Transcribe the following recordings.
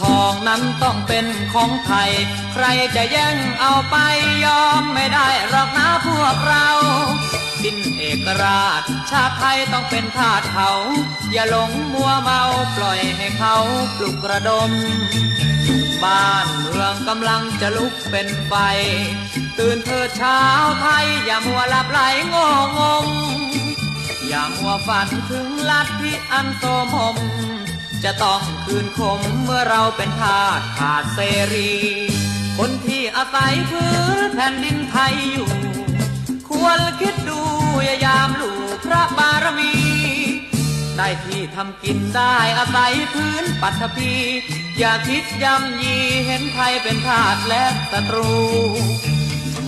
ทองนั้นต้องเป็นของไทย ใครจะแย่งเอาไปยอมไม่ได้หรอกนะพวกเราดินเอกราช ชาติไทยต้องเป็นทาสเขา อย่าหลงมัวเมาปล่อยให้เขาปลุกระดม บ้านเมืองกำลังจะลุกเป็นไฟ ตื่นเถิดเช้าไทย อย่ามัวหลับไหลโง่งงอย่ามัวฝันถึงลัทธิอันโสมม จะต้องคืนคมเมื่อเราเป็นทาสขาดเสรี คนที่อาศัยพื้นแผ่นดินไทยอยู่ ควรคิดดูอย่ายามลูกพระบารมี ได้ที่ทำกินได้อาศัยพื้นปัทภีอย่าคิดยำยีเห็นไทยเป็นทาสและศัตรู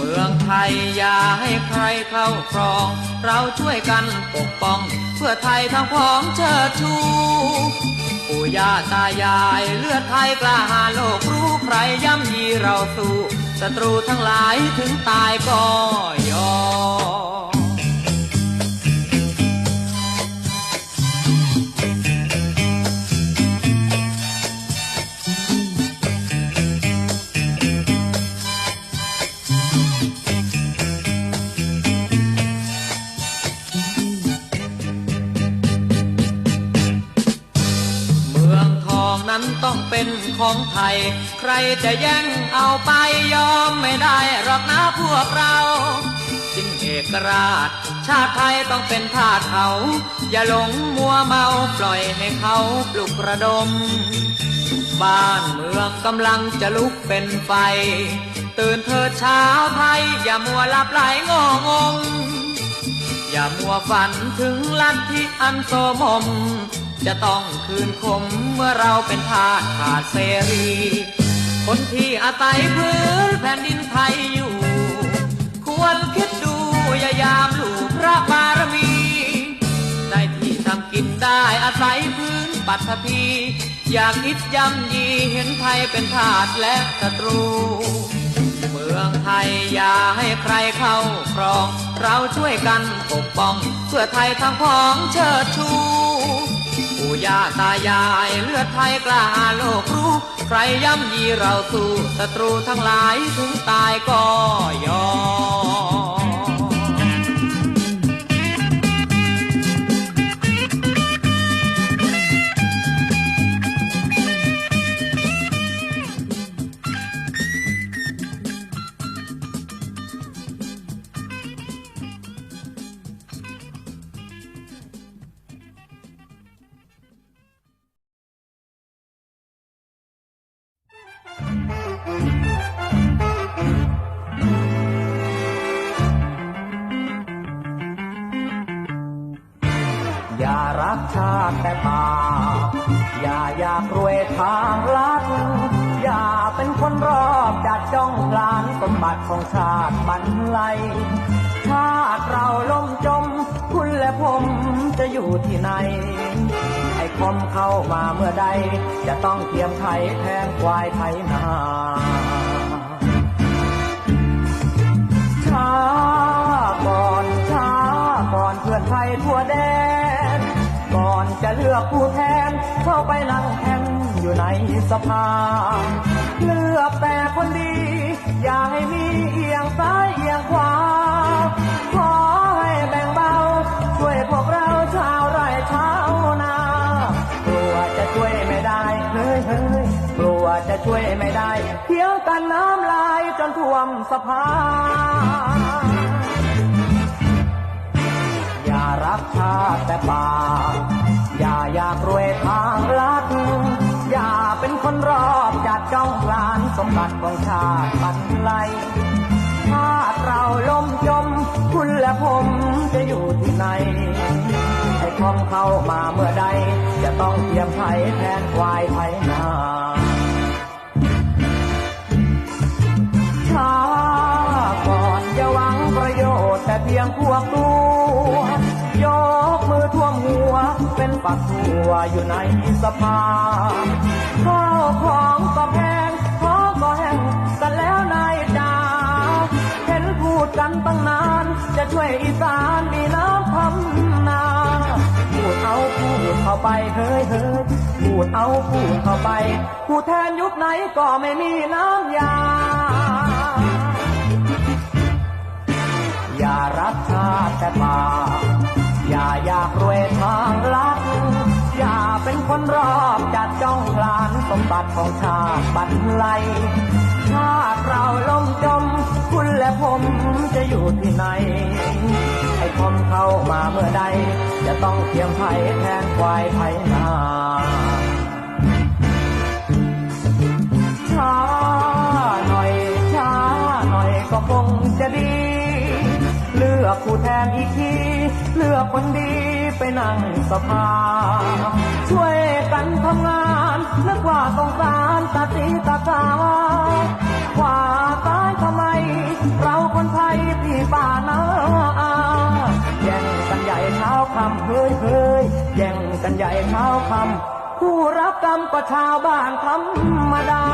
เมืองไทยอย่าให้ใครเข้าครอง เราช่วยกันปกป้อง เพื่อไทยทั้งพ้องเชิดชูปู่ย่าตายายเลือดไทยกล้าหาญโลกรู้ใครย่ำยีเราสู้ศัตรูทั้งหลายถึงตายก็ยอม ต้องเป็นของไทย ใครจะแย่งเอาไปยอมไม่ได้หรอกนะพวกเราสิ้นเอกราช ชาติไทยต้องเป็นทาสเขา อย่าหลงมัวเมาปล่อยให้เขาปลุกระดม บ้านเมืองกำลังจะลุกเป็นไฟ ตื่นเถิดเช้าไทย อย่ามัวหลับไหลงงงอย่ามัวฝันถึงลัทธิอันโสมม จะต้องคืนคมเมื่อเราเป็นทาสขาดเสรี คนที่อาศัยพื้นแผ่นดินไทยอยู่ ควรคิดดูอย่ายามลูกพระบารมี ได้ที่ทำกินได้อาศัยพื้นปัทภีอย่าคิดย่ำยีเห็นไทยเป็นทาสและศัตรู เมืองไทยอย่าให้ใครเข้าครอง เราช่วยกันปกป้อง เพื่อไทยทั้งพ้องเชิดชู ย่าตายายเลือดไทยกล้าโลกรู้ ใครย่ำยีเราสู้ศัตรูทั้งหลายถึงตายก็ยอมางลัดอย่าเป็นคนรอบจัดจ้องพลานสมบัติของชาติบรรลัยชาติเราล่มจม คุณและผมจะอยู่ที่ไหน ไอ้คมเข้ามาเมื่อใด จะต้องเทียมไทยแทนควายไทยนาช้าก่อนช้าก่อนเพื่อนไทยทั่วแดน ก่อนจะเลือกผู้แทนเข้าไปนั่งแทน อยู่ในสภา เลือกแต่คนดี อย่าให้มีเอียงซ้ายเอียงขวา ขอให้แบ่งเบา ช่วยพวกเราชาวไร่ชาวนา กลัวจะช่วยไม่ได้เฮ้ยเฮ้ยกลัวจะช่วยไม่ได้เที่ยวกันน้ำลายจนท่วมสภาอย่า ต้องพลานสมบัติของชาติบันไลชาติเราล่มจม คุณและผมจะอยู่ที่ไหนให้คอมเข้ามาเมื่อใด จะต้องเตรียมไถแทนควายไถนาช้าก่อนอย่าหวังประโยชน์แต่เพียงพวกตัวยกมือท่วมหัว เป็นปักหัวอยู่ในสภา ข้าวของก็แพงขอก็แห้งกันแล้วนายจ๋าเห็นพูดกันตั้งนาน จะช่วยอีสานมีน้ำทำนาพูดเอาพูดเข้าไปเฮ้ยเฮ้ยพูดเอาพูดเข้าไป ผู้แทนยุคไหนก็ไม่มีน้ำยา ติของชาติบันไลชาติเราล่มจม คุณและผมจะอยู่ที่ไหนให้คนเข้ามาเมื่อใด จะต้องเทียมไผ่แทนควายไถนาช้าหน่อยช้าหน่อยก็คงจะดี เลือกผู้แทนอีกที เลือกคนดีไปนั่งสภา นึกว่าสงสารตาตีตาตาขวาตายทำไม เราคนไทยพี่ป่านาอาแย่งกันใหญ่เช้าคำเฮ้ยเฮ้ยแย่งกันใหญ่เช้าคำผู้รับกรรมก็ชาวบ้านธรรมดา